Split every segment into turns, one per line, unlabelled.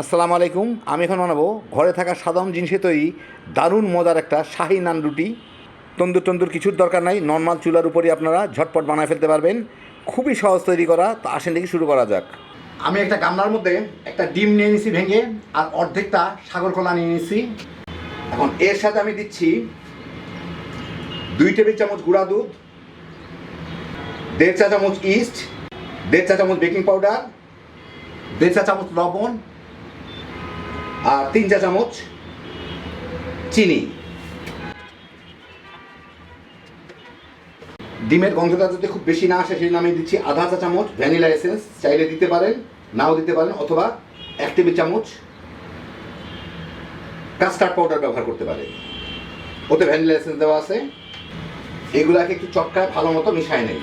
আসসালামু আলাইকুম। আমি এখন বানাবো ঘরে থাকা সাধারণ জিনিসে তৈরি দারুণ মজার একটা শাহি নান রুটি। তন্দুর তন্দুর কিছুর দরকার নাই, নর্মাল চুলার উপরই আপনারা ঝটপট বানায় ফেলতে পারবেন। খুবই সহজ তৈরি করা, তো আসেন দেখি শুরু করা যাক। আমি একটা গামলার মধ্যে একটা ডিম নিয়ে নিছি ভেঙে, আর অর্ধেকটা সাগর কলা নিয়ে নিছি। এখন এর সাথে আমি দিচ্ছি দুই টেবিল চামচ গুঁড়া দুধ, দেড় চা চামচ ইস্ট, দেড় চা চামচ বেকিং পাউডার, দেড় চা চামচ লবণ আর তিন চা চামচ চিনি। ডিমের গন্ধটা যদি খুব বেশি না আসে সেই আমি দিচ্ছি আধা চা চামচ ভ্যানিলা এসেন্স। চাইলে দিতে পারেন, নাও দিতে পারেন, অথবা এক টেবিল চামচ কাস্টার্ড পাউডার ব্যবহার করতে পারেন। ওতে ভ্যানিলা এসেন্স দেওয়া আছে। এগুলাকে একটু চটকায় ভালো মতো মিশায় নেই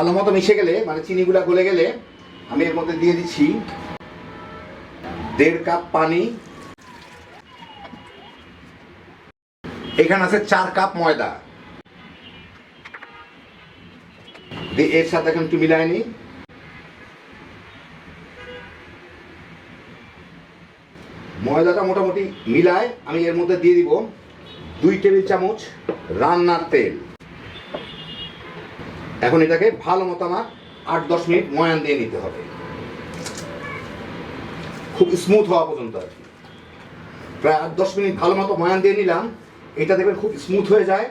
ভালো মতো মিশে গেলে মানে চিনিগুলা গলে গেলে, আমি এর মধ্যে দিয়ে দিচ্ছি দেড় কাপ পানি। এখানে আছে চার কাপ ময়দা। দিয়ে এর সাথে এখন একটু মিলাই নিই। ময়দাটা মোটামুটি মিলায়, আমি এর মধ্যে দিয়ে দিব দুই টেবিল চামচ রান্নার তেল। এখন এটাকে ভালো মতো আমার আট, দশ মিনিট ময়ান দিয়ে নিতে হবে। খুব স্মুথ হওয়া পর্যন্ত আর কি। প্রায় আট, দশ মিনিট ভালো মতো ময়ান দিয়ে নিলাম। এটা দেখবেন খুব স্মুথ হয়ে যায়,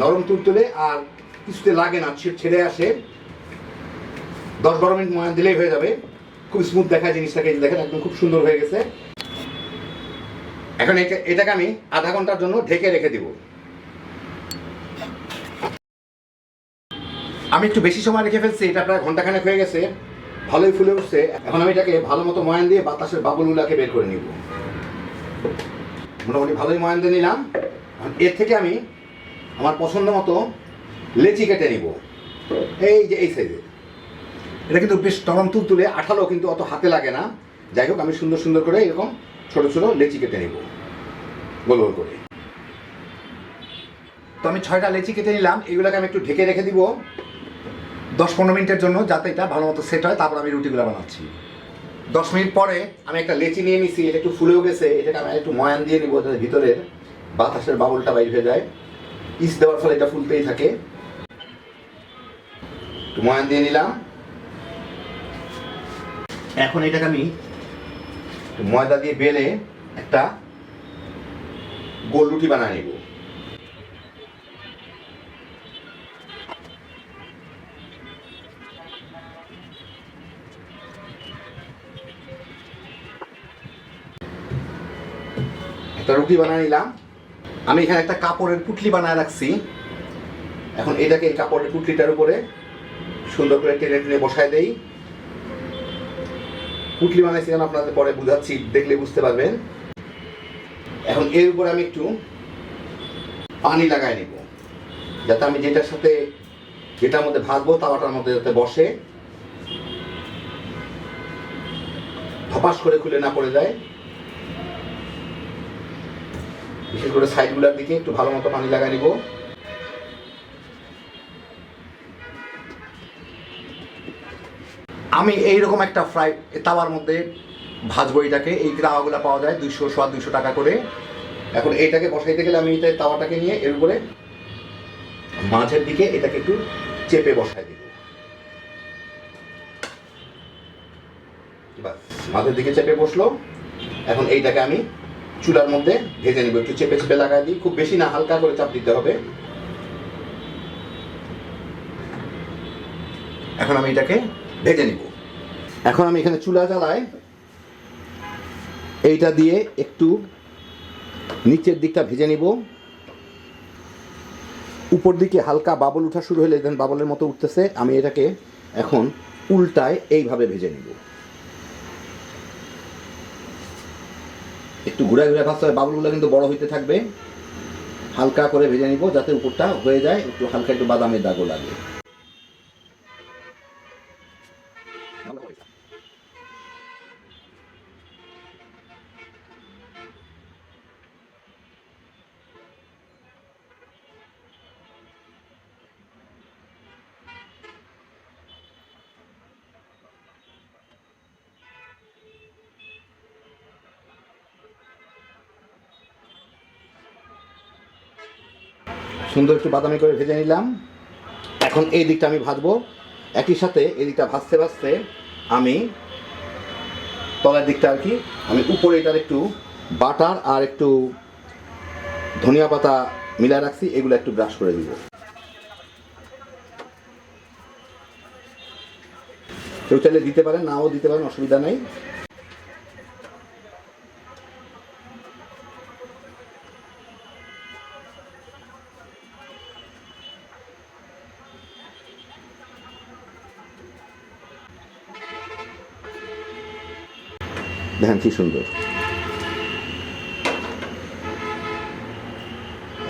নরম তুলতুলে আর কিছুতে লাগে না ছেড়ে আসে। দশ, বারো মিনিট ময়ান দিলেই হয়ে যাবে। খুব স্মুথ দেখায় জিনিসটাকে দেখেন একদম খুব সুন্দর হয়ে গেছে। এখন এটাকে আমি আধা ঘণ্টার জন্য ঢেকে রেখে দিব। আমি একটু বেশি সময় রেখে ফেলছি, এটা প্রায় ঘন্টাখানেক হয়ে গেছে, ভালোই ফুলে উঠছে। এখন আমি এটাকে ভালো মতো ময়ান দিয়ে বাতাসের বাবুলগুলাকে বের করে নিব। মোটামুটি ভালোই ময়ান দিয়ে নিলাম। এর থেকে আমি আমার পছন্দ মতো লেচি কেটে নিব। এই যে, এই সাইজের এটা কিন্তু বেশ নরম তুল তুলে আঠালো কিন্তু অত হাতে লাগে না। যাই হোক, আমি সুন্দর সুন্দর করে এরকম ছোট ছোট লেচি কেটে নিব। গোল গোল করে। তো আমি ছয়টা লেচি কেটে নিলাম। এগুলোকে আমি একটু ঢেকে রেখে দিব। দশ পনেরো মিনিটের জন্য যাতে এটা ভালো মতো সেট হয়, তারপর আমি রুটিগুলো বানাচ্ছি। দশ মিনিট পরে আমি একটা লেচি নিয়ে নিছি, এটা একটু ফুলেও গেছে, এটাকে আমি একটু ময়ান দিয়ে নিব, যাতে ভিতরের বাতাসের বাবুলটা বাইর হয়ে যায়। ইস দেওয়ার ফলে এটা ফুলতেই থাকে। একটু ময়ান দিয়ে নিলাম। এখন এটাকে আমি ময়দা দিয়ে বেলে একটা গোল রুটি বানিয়ে নিব। একটা রুটি বানিয়ে নিলাম। আমি এখানে একটা কাপড়ের পুটলি বানায় রাখছি। এখন এটাকে এই কাপড়ের পুটলিটার উপরে সুন্দর করে টেনে টেনে বসায় দেই। পুটলি বানাইছি আপনাদের পরে বুঝাচ্ছি, দেখলে বুঝতে পারবেন। এখন এর উপরে আমি একটু পানি লাগাই নিব, যাতে আমি যেটার সাথে যেটার মধ্যে ভাজবো তাওয়াটার মধ্যে যাতে বসে। ধপাস করে খুলে না পড়ে যায়। বিশেষ করে সাইডগুলোর দিকে একটু ভালো মতো পানি লাগাই নিব। আমি এইরকম একটা ফ্রাই তাওয়ার মধ্যে ভাজবো এটাকে এই তাওয়াগুলো পাওয়া যায় দুইশো সোয়া দুইশো টাকা করে। এখন এইটাকে বসাইতে গেলে আমি এটা তাওয়াটাকে নিয়ে এর উপরে মাঝের দিকে এটাকে একটু চেপে বসাই দিব। বাস, মাঝের দিকে চেপে বসল। এখন এইটাকে আমি চুলার মধ্যে ভেজে নিব, একটু চেপে চেপে লাগাই দিই। খুব বেশি না, হালকা করে চাপ দিতে হবে। এখন আমি এটাকে ভেজে নিব। এখন আমি এখানে চুলা জ্বালায় এইটা দিয়ে একটু নিচের দিকটা ভেজে নিব। উপর দিকে হালকা বাবল উঠা শুরু হলে দেখেন বাবলের মতো উঠতেছে। আমি এটাকে এখন উল্টায় এইভাবে ভেজে নিব। একটু ঘুরে ঘুরে ভাজতে হবে, বাবলগুলো কিন্তু বড় হইতে থাকবে। হালকা করে ভেজে নিব যাতে উপরটা হয়ে যায়, একটু হালকা একটু বাদামের দাগও লাগে। সুন্দর একটু বাদামি করে ভেজে নিলাম। এখন এই দিকটা আমি ভাজবো। একই সাথে এই দিকটা ভাজতে ভাজতে আমি তলার দিকটা আর কি, আমি উপরে এটার একটু বাটার আর একটু ধনিয়া পাতা মিলায় রাখছি, এগুলো একটু ব্রাশ করে দিব। কেউ চাইলে দিতে পারেন, নাও দিতে পারেন, অসুবিধা নেই। দেখেন কি সুন্দর।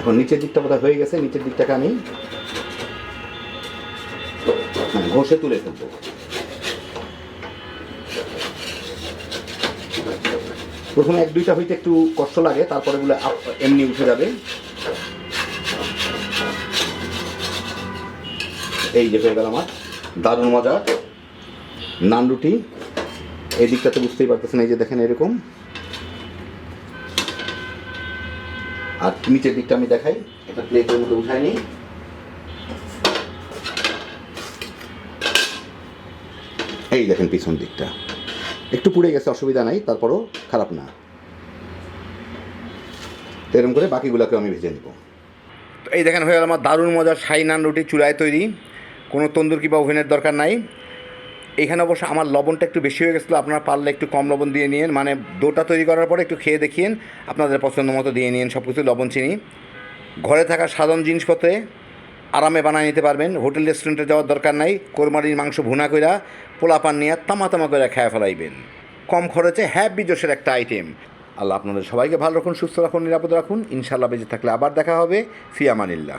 এখন নিচের দিকটা বোধহয় হয়ে গেছে, নিচের দিকটাকে আমি মানে ঘষে তুলে ফেলব। প্রথমে এক দুইটা হইতে একটু কষ্ট লাগে, তারপরে গুলো এমনি উঠে যাবে। এই যে হয়ে গেল আমার দারুণ মজা নান রুটি। এই দিকটাতে বুঝতেই পারতেছেন এই যে দেখেন এরকম। আর নিচের দিকটা আমি দেখাই, এটা প্লেটের মধ্যে উঠাই নিই এই দেখেন পিছন দিকটা। একটু পুড়ে গেছে, অসুবিধা নাই, তারপরও খারাপ না। তো এরকম করে বাকিগুলোকে আমি ভেজে নিব। এই দেখেন হয়ে গেল আমার দারুণ মজার শাহি নান রুটি চুলায় তৈরি। কোনো তন্দুর কিংবা ওভেনের দরকার নাই। এখানে অবশ্য আমার লবণটা একটু বেশি হয়ে গেছিল, আপনারা পারলে একটু কম লবণ দিয়ে নিন মানে ডোটা তৈরি করার পরে একটু খেয়ে দেখিয়েন, আপনাদের পছন্দ মতো দিয়ে নিন সব কিছু লবণ, চিনি। ঘরে থাকা সাধারণ জিনিসপত্রে আরামে বানিয়ে নিতে পারবেন। হোটেল, রেস্টুরেন্টে যাওয়ার দরকার নাই। কোরমারির মাংস ভুনা কইরা পোলা পান নিয়ে তামা তামা করে খেয়ে ফেলাইবেন। কম খরচে হ্যাপি জোশের একটা আইটেম। আল্লাহ আপনাদের সবাইকে ভালো রাখুন, সুস্থ রাখুন, নিরাপদ রাখুন। ইনশাল্লাহ বেঁচে থাকলে আবার দেখা হবে। ফিয়ামানিল্লাহ।